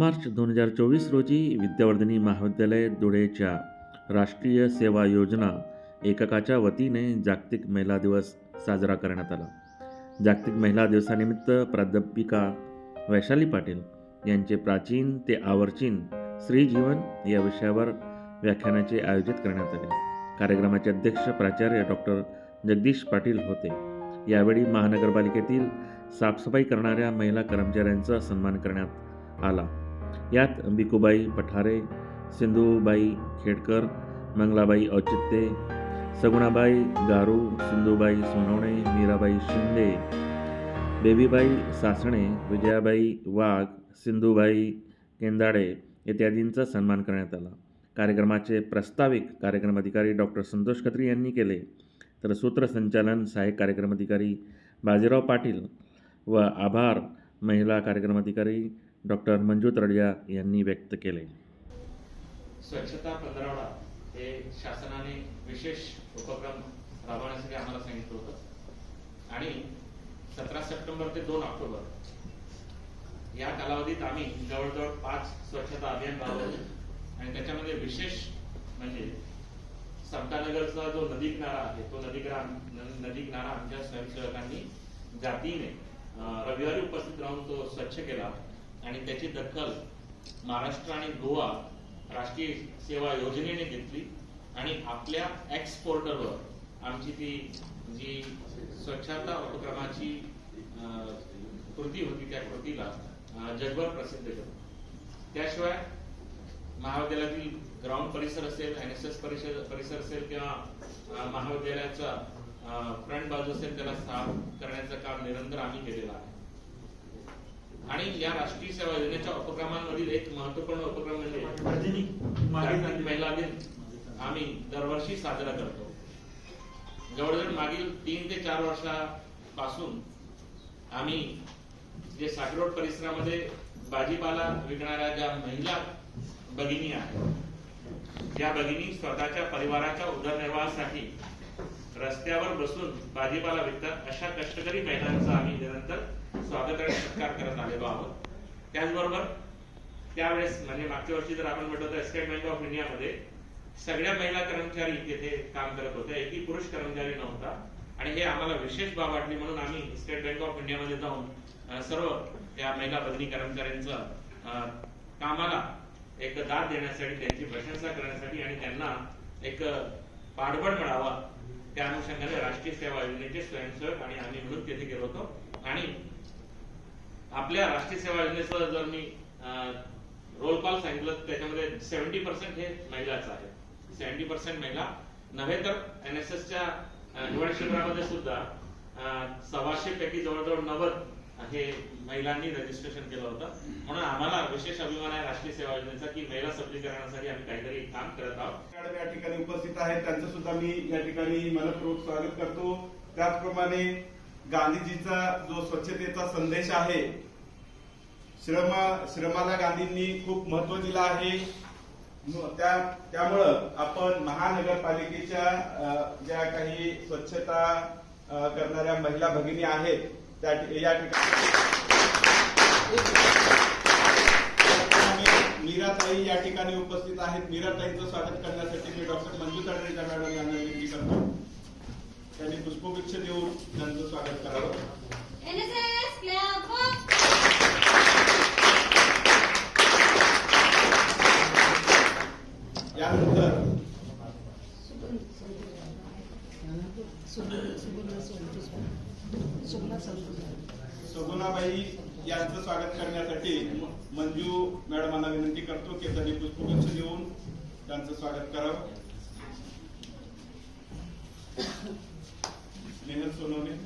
मार्च दोन हजार चोवीस रोजी विद्यावर्धिनी महाविद्यालय धुळेच्या राष्ट्रीय सेवा योजना एककाच्या वतीने जागतिक महिला दिवस साजरा करण्यात आला. जागतिक महिला दिवसानिमित्त प्राध्यापिका वैशाली पाटील यांचे प्राचीन ते आवर्चीन स्त्रीजीवन या विषयावर व्याख्यानाचे आयोजित करण्यात आले. कार्यक्रमाचे अध्यक्ष प्राचार्य डॉक्टर जगदीश पाटील होते. यावेळी महानगरपालिकेतील साफसफाई करणाऱ्या महिला कर्मचाऱ्यांचा सन्मान करण्यात आला. यात बिकुबाई पठारे सिंधुबाई खेडकर मंगलाबाई औचित्ये सगुणाबाई गारू सिंधुबाई सोनवणे मीराबाई शिंदे बेबीबाई सासणे विजयाबाई वाघ सिंधुबाई केंदाडे इत्यादींचा सन्मान करण्यात आला. कार्यक्रमाचे प्रस्ताविक कार्यक्रम अधिकारी डॉक्टर संतोष खत्री यांनी केले. तर सूत्रसंचालन सहाय्यक कार्यक्रम अधिकारी बाजीराव पाटील व आभार महिला कार्यक्रम अधिकारी डॉक्टर मंजू तडजा यांनी व्यक्त केले. स्वच्छता पंधरावडा हे शासनाने विशेष उपक्रम राबवण्यासाठी आम्हाला सांगितलं होतं. आणि सतरा सप्टेंबर ते दोन ऑक्टोबर या कालावधीत आम्ही जवळजवळ पाच स्वच्छता अभियान राबवले. आणि त्याच्यामध्ये विशेष म्हणजे समतानगरचा जो नदी किनारा आहे तो नदी न- नदी किनारा आमच्या स्वयंसेवकांनी जातीने रविवारी उपस्थित राहून तो स्वच्छ केला. आणि त्याची दखल महाराष्ट्र आणि गोवा राष्ट्रीय सेवा योजनेने घेतली. आणि आपल्या एक्स पोर्टलवर आमची ती जी स्वच्छता उपक्रमाची अं, कृती होती त्या कृतीला जगभर प्रसिद्ध केलं. त्याशिवाय महाविद्यालयातील ग्राउंड परिसर असेल एन एस एस परिसर परिसर असेल किंवा महाविद्यालयाचा फ्रंट बाजू असेल त्याला साफ करण्याचं काम निरंतर आम्ही केलेलं आहे. आणि या राष्ट्रीय सेवा योजनेच्या उपक्रमांमधील एक महत्त्वपूर्ण उपक्रम म्हणजे महिला दिन आम्ही दरवर्षी साजरा करतो. जवळजवळ मागील तीन ते चार वर्षापासून आम्ही जे सागरोड परिसरामध्ये भाजीपाला विकणाऱ्या ज्या महिला भगिनी आहेत ज्या भगिनी स्वतःच्या परिवाराच्या उदरनिर्वाहासाठी रस्त्यावर बसून भाजीपाला विकतात अशा कष्टकरी महिलांचा आम्ही निरंतर स्वागत आणि सत्कार करत आलेलो आहोत. त्याचबरोबर त्यावेळेस म्हणजे मागच्या वर्षी जर आपण म्हटलं तर स्टेट बँक ऑफ इंडियामध्ये सगळ्या महिला कर्मचारी तिथे काम करत होत्या. एकही पुरुष कर्मचारी नव्हता. आणि हे आम्हाला विशेष बाब वाटली म्हणून आम्ही स्टेट बँक ऑफ इंडियामध्ये जाऊन सर्व त्या महिला बदली कर्मचाऱ्यांचं कामाला एक दाद देण्यासाठी त्यांची प्रशंसा करण्यासाठी आणि त्यांना एक पाठबळ मिळावा त्या अनुषंगाने राष्ट्रीय सेवा योजनेचे स्वयंसेवक आणि आम्ही म्हणून तिथे गेलो होतो. आणि आपल्या राष्ट्रीय सेवा योजनेचं जर मी रोल कॉल सांगितलं त्याच्यामध्ये सेव्हन्टी पर्सेंट हे महिलाच आहे. सेव्हन्टी पर्सेंट महिला. नव्हे तर एन एस एसच्या निवड क्षेत्रामध्ये सुद्धा सव्वाशे पैकी जवळजवळ नव्वद हे महिलांनी रजिस्ट्रेशन केलं होतं. म्हणून आम्हाला विशेष अभिमान आहे राष्ट्रीय सेवा योजनेचा की महिला सबलीकरणासाठी आम्ही काहीतरी काम करत या ठिकाणी उपस्थित आहेत. त्यांचं सुद्धा मी या ठिकाणी मनपूर्वक स्वागत करतो. त्याचप्रमाणे गांधीजीचा जो स्वच्छतेचा संदेश आहे श्रम श्रमाला गांधींनी खूप महत्त्व दिलं आहे. त्या त्यामुळं आपण महानगरपालिकेच्या ज्या काही स्वच्छता करणाऱ्या महिला भगिनी आहेत त्या या ठिकाणी मीराताई या ठिकाणी उपस्थित आहेत. मीराताईंचं स्वागत करण्यासाठी मी डॉक्टर मंजू तडरेकर मॅडम यांना विनंती करतो. त्यांनी पुष्पगुच्छ देऊन त्यांचं स्वागत करावं. यानंतर सगुणाबाई यांचं स्वागत करण्यासाठी मंजू मॅडमांना विनंती करतो की त्यांनी पुष्पगुच्छ देऊन त्यांचं स्वागत करावं. स्नेहल सोनवणे.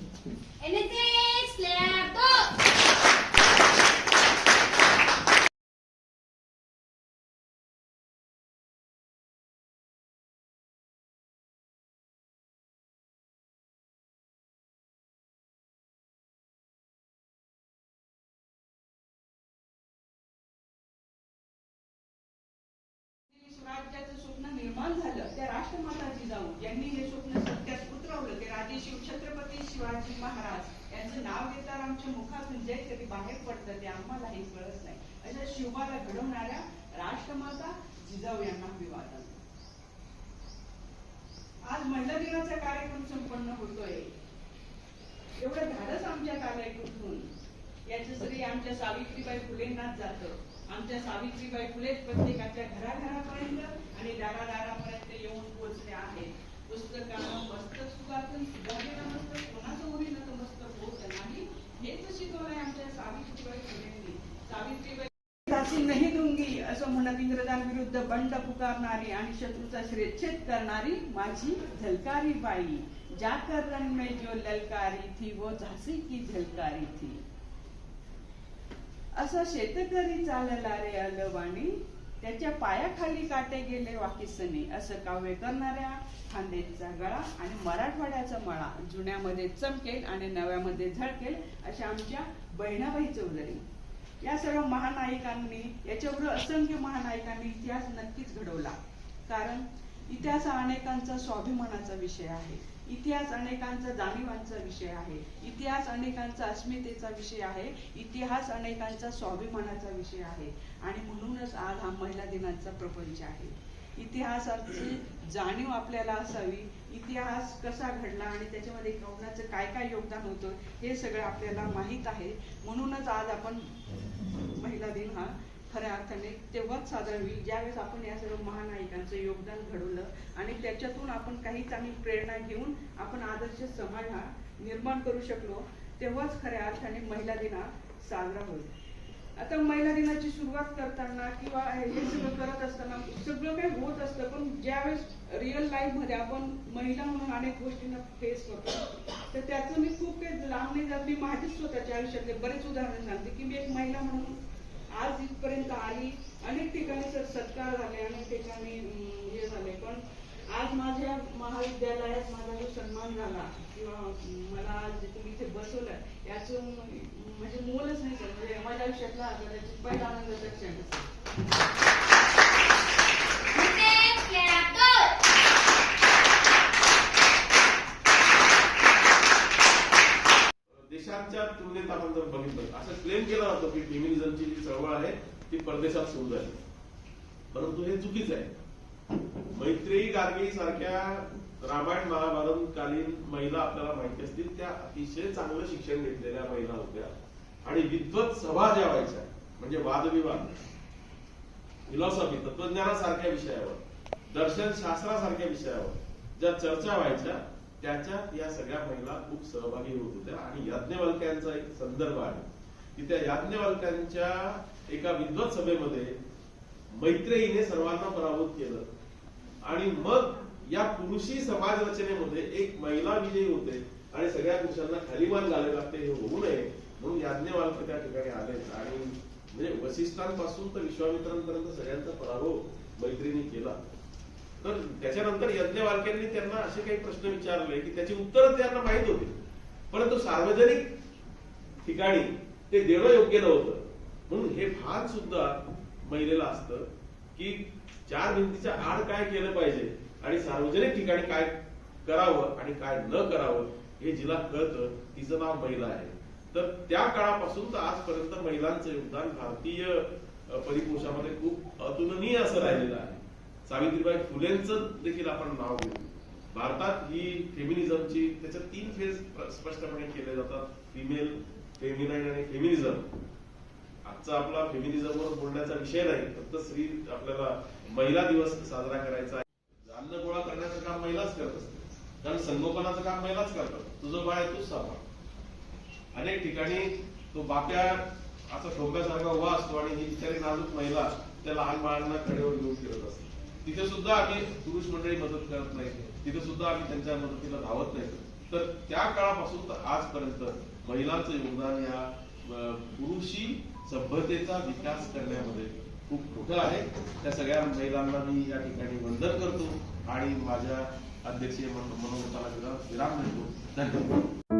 स्वराज्याचं स्वप्न निर्माण झालं त्या राष्ट्रमाता जिजाऊ यांनी हे स्वप्न सत्यात उतरवलं. ते राजे शिव छत्रपती शिवाजी महाराज यांचं नाव घेताना आमच्या मुखातून जे कधी बाहेर पडतं ते आम्हाला हे कळत नाही. अशा शिवबाला घडवणाऱ्या राष्ट्रमाता जिजाऊ यांना अभिवादन आज महिला दिनाचा कार्यक्रम संपन्न होतोय. एवढं धाडस आमच्या आलंय याचं श्री आमच्या सावित्रीबाई फुलेंनाच जातं. आमच्या सावित्रीबाई फुले प्रत्येकाच्या घराघरापर्यंत आणि दारादारापर्यंत येऊन पोहोचले आहेत. पुस्तकानं मस्तक सुखातून सुधारलेलं मस्तक कोणाचं होईल तर मस्तक होत नाही. हेच शिकवलंय आमच्या सावित्रीबाई फुलेंनी. सावित्रीबाई नाही दुंगी असं म्हणत इंग्रजांविरुद्ध बंड पुकारणारी आणि शत्रूचा श्रेच्छेद करणारी माझी झलकारी बाई जाकर रंग में जो ललकारी थी वो झाशी की झलकारी थी असं शेतकरी चालला रे अलवाणी त्याच्या पायाखाली काटे गेले वाकिसनी. असं काव्य करणाऱ्या खांदेचा गळा आणि मराठवाड्याचा मळा. जुन्यामध्ये चमकेल आणि नव्यामध्ये झळकेल अशा आमच्या बहिणाबाई चौधरी. या सर्व महानायिकांनी याच्यावर असंख्य महानायिकांनी इतिहास नक्कीच घडवला. कारण इतिहास हा अनेकांचा स्वाभिमानाचा विषय आहे. इतिहास अनेकांचा जाणीवांचा विषय आहे. इतिहास अनेकांचा अस्मितेचा विषय आहे. इतिहास अनेकांचा स्वाभिमानाचा विषय आहे. आणि म्हणूनच आज हा महिला दिनाचा प्रपंच आहे. इतिहासाची जाणीव आपल्याला असावी. इतिहास कसा घडला आणि त्याच्यामध्ये कोणाचं काय काय योगदान होतं हे सगळं आपल्याला माहीत आहे. म्हणूनच आज आपण महिला दिन हा खऱ्या अर्थाने तेव्हाच साजरा होईल. ज्यावेळेस आपण या सर्व महानायकांचं योगदान घडवलं आणि त्याच्यातून आपण काही चांगली प्रेरणा घेऊन आपण आदर्श समाज हा निर्माण करू शकलो तेव्हाच खऱ्या अर्थाने महिला दिन हा साजरा होईल. आता महिला दिनाची सुरुवात करताना किंवा हे सगळं करत असताना सगळं काही होत असतं पण ज्यावेळेस रिअल लाईफमध्ये आपण महिला म्हणून अनेक गोष्टींना फेस करतो तर त्याचं मी खूप काही लांब नाही जात. मी माझ्याच स्वतःच्या आयुष्यातले बरेच उदाहरण सांगते की मी एक महिला म्हणून आज इथपर्यंत आली अनेक ठिकाणी सर सत्कार झाले अनेक ठिकाणी हे झाले. पण आज माझ्या महाविद्यालयात माझा जो सन्मान झाला किंवा मला आज जे तुम्ही इथे बसवलं याचं म्हणजे मोलच नाही सर. म्हणजे माझ्या आयुष्यातला आता त्याची पहिला आनंदाचा क्षण देशांच्या तुलनेत आपण जर बघितलं असं क्लेम केला जातं की फेमिनिझमची जी चळवळ आहे ती परदेशात सुरू झाली. परंतु हे चुकीचं आहे. मैत्रेयी गार्गी सारख्या रामायण महाभारत कालीन महिला आपल्याला माहिती असतील त्या अतिशय चांगलं शिक्षण घेतलेल्या महिला होत्या. आणि विद्वत सभा ज्या व्हायच्या म्हणजे वादविवाद फिलॉसॉफी तत्वज्ञानासारख्या विषयावर दर्शन शास्त्रासारख्या विषयावर ज्या चर्चा व्हायच्या त्याच्यात या सगळ्या महिला खूप सहभागी होत होत्या. आणि याज्ञवल्क्यांचा एक संदर्भ आहे. की त्या याज्ञवल्क्यांच्या एका विद्वत सभेमध्ये मैत्रेयीने सर्वांना पराभूत केलं. आणि मग या पुरुषी समाज रचनेमध्ये एक महिला विजयी होते. आणि सगळ्या पुरुषांना खाली मान घालावे लागते हे होऊ नये म्हणून याज्ञवल्क त्या ठिकाणी आले आणि म्हणजे वसिष्ठांपासून तर विश्वामित्रांपर्यंत सगळ्यांचा पराभव मैत्रिणी केला. तर त्याच्यानंतर यज्ञवाल्क्यांनी त्यांना असे काही प्रश्न विचारले की त्याची उत्तर त्यांना माहीत होती. परंतु सार्वजनिक ठिकाणी ते देणं योग्य नव्हतं. म्हणून हे भान सुद्धा महिलेला असतं की चार भिंतीच्या आड काय केलं पाहिजे आणि सार्वजनिक ठिकाणी काय करावं आणि काय न करावं हे जिला कळतं. तिचं नाव महिला आहे. तर त्या काळापासून तर आजपर्यंत महिलांचं योगदान भारतीय परिपोषामध्ये परिकोशामध्ये खूप अतुलनीय असं राहिलेलं आहे. सावित्रीबाई फुलेंचं देखील आपण नाव घेऊ. भारतात ही फेमिनिझमची त्याच्या तीन फेज स्पष्टपणे केले जातात. फिमेल फेमिनाईन आणि फेमिनिझम आजचा आपला फेमिनिझमवर बोलण्याचा विषय नाही फक्त स्त्री आपल्याला महिला दिवस साजरा करायचा आहे. अन्न गोळा करण्याचं काम महिलाच करत असते. कारण संगोपनाचं काम महिलाच करतात. तुझं बाळ तूच सांभाळ. अनेक ठिकाणी तो बाप्या असा ठोक्यासारखा उभा असतो आणि ही बिचारी नाजूक महिला त्या लहान बाळांना कडेवर घेऊन फिरत असते. तिथे सुद्धा आम्ही पुरुष मंडळी मदत करत नाही. तिथे सुद्धा आम्ही त्यांच्या मदतीला धावत नाही. तर त्या काळापासून तर आजपर्यंत महिलांचं योगदान या पुरुषी सभ्यतेचा विकास करण्यामध्ये खूप मोठं आहे. त्या सगळ्या महिलांना मी या ठिकाणी वंदन करतो आणि माझ्या अध्यक्षीय मन- मनोगताला विराम देतो. धन्यवाद.